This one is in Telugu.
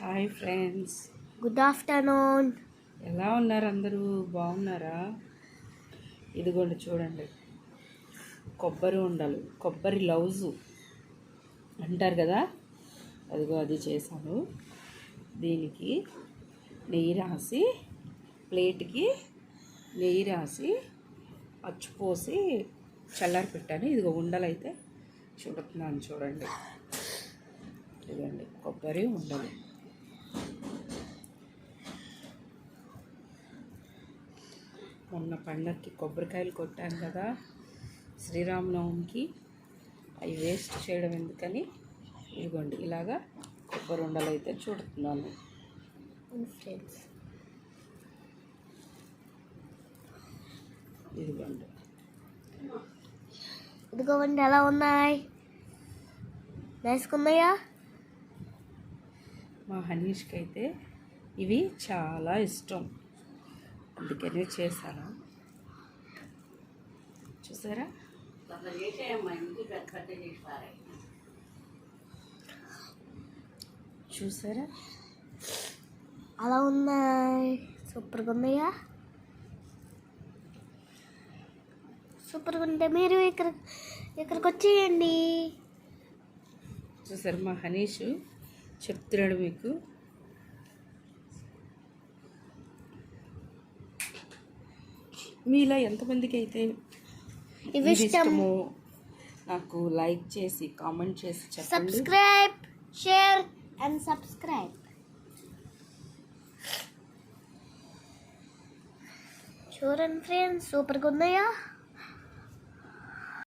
Hi friends. గుడ్ ఆఫ్టర్నూన్ ఎలా ఉన్నారు అందరూ? బాగున్నారా? ఇదిగోండి చూడండి. కొబ్బరి ఉండలు కొబ్బరి లౌజు అంటారు కదా? అదిగో అది చేశాను. దీనికి నెయ్యి రాసి ప్లేట్కి నెయ్యి రాసి అచ్చు పోసి చల్లారి పెట్టాను. ఇదిగో ఉండలు అయితే చూడుతున్నాను చూడండి. ఇదిగోండి కొబ్బరి ఉండలు. మొన్న పండక్కి కొబ్బరికాయలు కొట్టాను కదా శ్రీరామనవమికి. అవి వేస్ట్ చేయడం ఎందుకని? ఇదిగోండి ఇలాగా కొబ్బరి ఉండలు అయితే చూడుతున్నాను. ఫ్రెండ్స్ ఇదిగోండి. ఇదిగోండి ఎలా ఉన్నాయి? వేసుకున్నాయా మా హనీష్కి అయితే ఇవి చాలా ఇష్టం. అందుకనే చేశాను చూసారా? చూసారా? అలా ఉన్నాయి. సూపర్గా ఉన్నాయా? సూపర్గా ఉంటే మీరు ఇక్కడ ఇక్కడికి వచ్చేయండి. చూసారు మా హనీష్ చెప్తున్నాడు మీకు. మీలో ఎంతమందికి అయితే ఇవి ఇష్టమో నాకు లైక్ చేసి కామెంట్ చేసి చెప్పండి. Subscribe share and subscribe. చూడండి ఫ్రెండ్స్ సూపర్గా ఉన్నాయా?